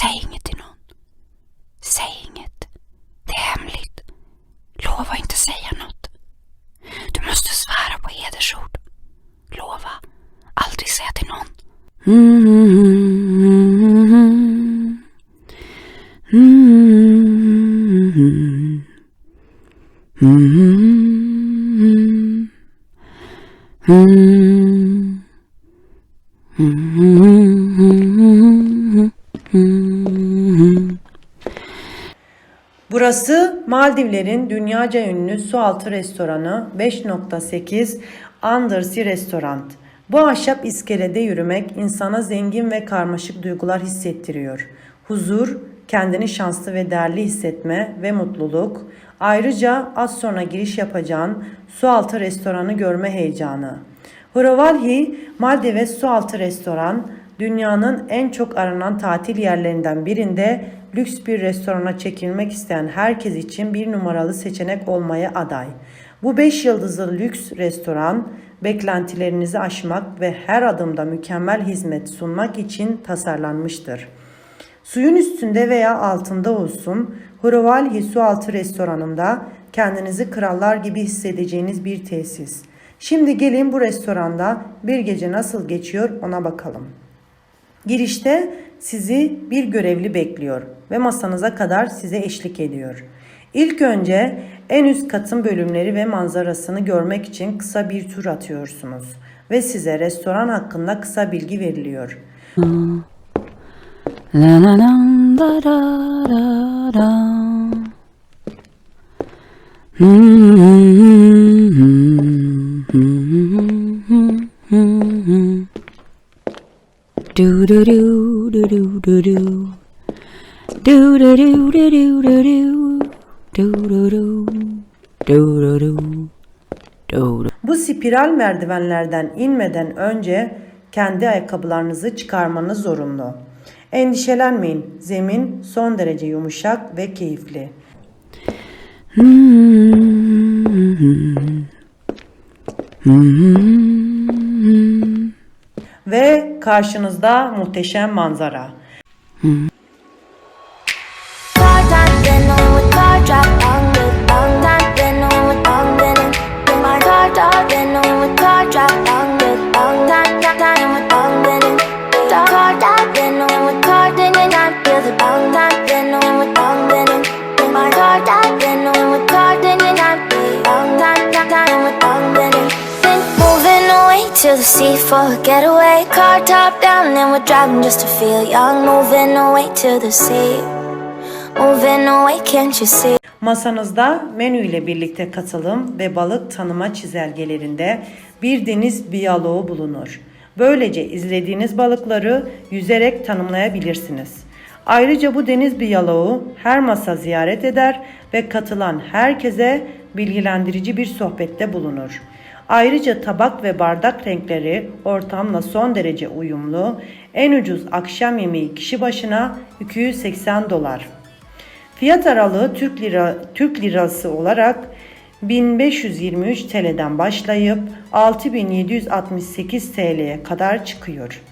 Säg inget till någon. Säg inget. Det är hemligt. Lova inte säga något. Du måste svära på hedersord. Lova. Aldrig säga till någon. Mm, mm, mm. Burası Maldivlerin dünyaca ünlü sualtı restoranı 5.8 Undersea Restaurant. Bu ahşap iskelede yürümek insana zengin ve karmaşık duygular hissettiriyor. Huzur, kendini şanslı ve değerli hissetme ve mutluluk. Ayrıca az sonra giriş yapacağın sualtı restoranı görme heyecanı. Huravalhi, Maldives sualtı restoran, dünyanın en çok aranan tatil yerlerinden birinde lüks bir restorana çekilmek isteyen herkes için bir numaralı seçenek olmaya aday. Bu 5 yıldızlı lüks restoran beklentilerinizi aşmak ve her adımda mükemmel hizmet sunmak için tasarlanmıştır. Suyun üstünde veya altında olsun Huravalhi Sualtı restoranında kendinizi krallar gibi hissedeceğiniz bir tesis. Şimdi gelin bu restoranda bir gece nasıl geçiyor ona bakalım. Girişte sizi bir görevli bekliyor ve masanıza kadar size eşlik ediyor. İlk önce en üst katın bölümleri ve manzarasını görmek için kısa bir tur atıyorsunuz ve size restoran hakkında kısa bilgi veriliyor. La la lam, da da da da. Do do do do do do do. Do do do do do do do. Do do do. Do do do. Do do. Bu spiral merdivenlerden inmeden önce kendi ayakkabılarınızı çıkarmanız zorunlu. Endişelenmeyin. Zemin son derece yumuşak ve keyifli. Ve karşınızda muhteşem manzara. Car to the sea for a getaway, car top down and we're driving just to feel young, moving away to the sea. Moving away, can't you see? Masanızda menü ile birlikte katılım ve balık tanıma çizelgelerinde bir deniz biyaloğu bulunur. Böylece izlediğiniz balıkları yüzerek tanımlayabilirsiniz. Ayrıca bu deniz biyaloğu her masa ziyaret eder ve katılan herkese bilgilendirici bir sohbette bulunur. Ayrıca tabak ve bardak renkleri ortamla son derece uyumlu. En ucuz akşam yemeği kişi başına 280 dolar. Fiyat aralığı Türk lira Türk lirası olarak 1523 TL'den başlayıp 6768 TL'ye kadar çıkıyor.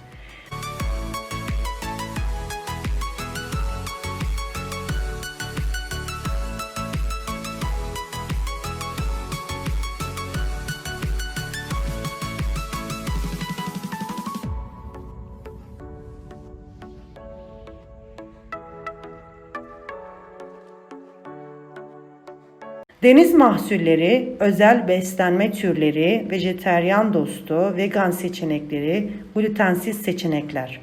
Deniz mahsulleri, özel beslenme türleri, vejeteryan dostu, vegan seçenekleri, glutensiz seçenekler.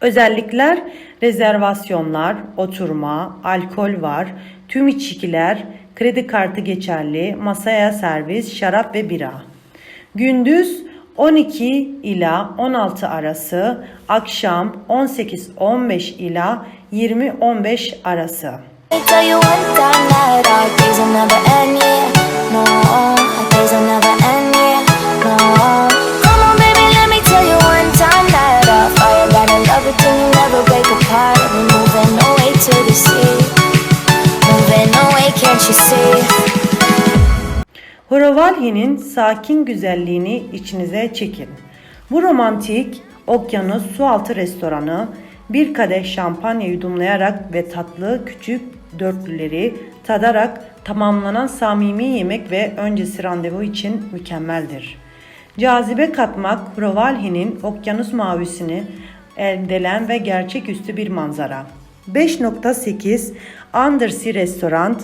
Özellikler rezervasyonlar, oturma, alkol var, tüm içkiler, kredi kartı geçerli, masaya servis, şarap ve bira. Gündüz 12 ila 16 arası, akşam 18-15 ila 20-15 arası. Tell? Huravalhi'nin sakin güzelliğini içinize çekin. Bu romantik okyanus sualtı restoranı bir kadeh şampanya yudumlayarak ve tatlı küçük dörtlüleri tadarak tamamlanan samimi yemek ve öncesi randevu için mükemmeldir. Cazibe katmak Rovalhi'nin okyanus mavisini eldelen ve gerçeküstü bir manzara. 5.8 Undersea Restoran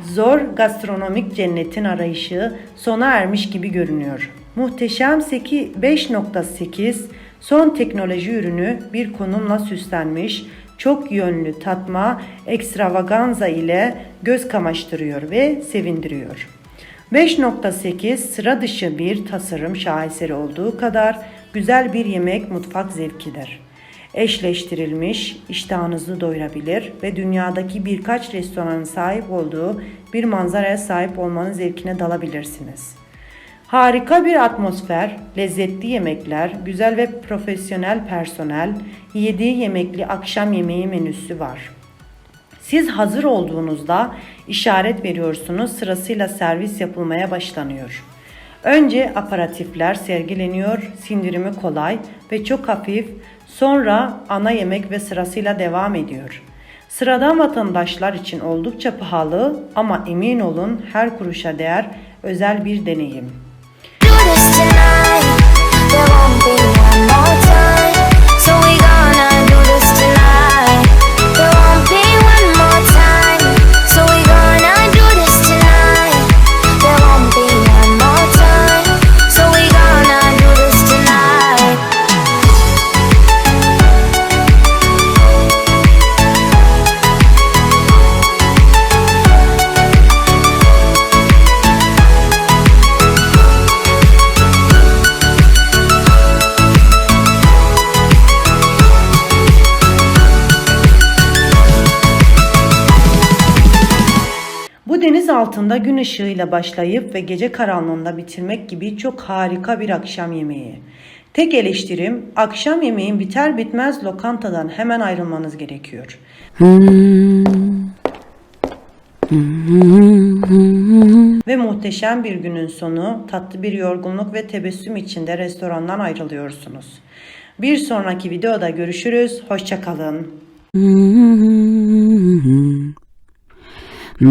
zor gastronomik cennetin arayışı sona ermiş gibi görünüyor. Muhteşem 8 5.8 son teknoloji ürünü bir konumla süslenmiş, çok yönlü tatma ekstravaganza ile göz kamaştırıyor ve sevindiriyor. 5.8 sıra dışı bir tasarım şaheseri olduğu kadar güzel bir yemek mutfak zevkidir. Eşleştirilmiş, iştahınızı doyurabilir ve dünyadaki birkaç restoranın sahip olduğu bir manzaraya sahip olmanın zevkine dalabilirsiniz. Harika bir atmosfer, lezzetli yemekler, güzel ve profesyonel personel, yediği yemekli akşam yemeği menüsü var. Siz hazır olduğunuzda işaret veriyorsunuz sırasıyla servis yapılmaya başlanıyor. Önce aparatifler sergileniyor, sindirimi kolay ve çok hafif, sonra ana yemek ve sırasıyla devam ediyor. Sıradan vatandaşlar için oldukça pahalı ama emin olun her kuruşa değer özel bir deneyim. This tonight. There won't be one more Bu deniz altında gün ışığıyla başlayıp ve gece karanlığında bitirmek gibi çok harika bir akşam yemeği. Tek eleştirim akşam yemeğin biter bitmez lokantadan hemen ayrılmanız gerekiyor. ve muhteşem bir günün sonu tatlı bir yorgunluk ve tebessüm içinde restorandan ayrılıyorsunuz. Bir sonraki videoda görüşürüz. Hoşçakalın. La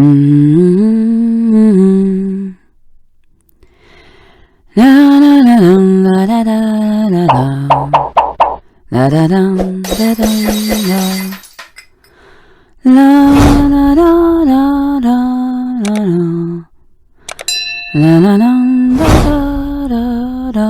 la la la la. La la. La la. La la da da da da.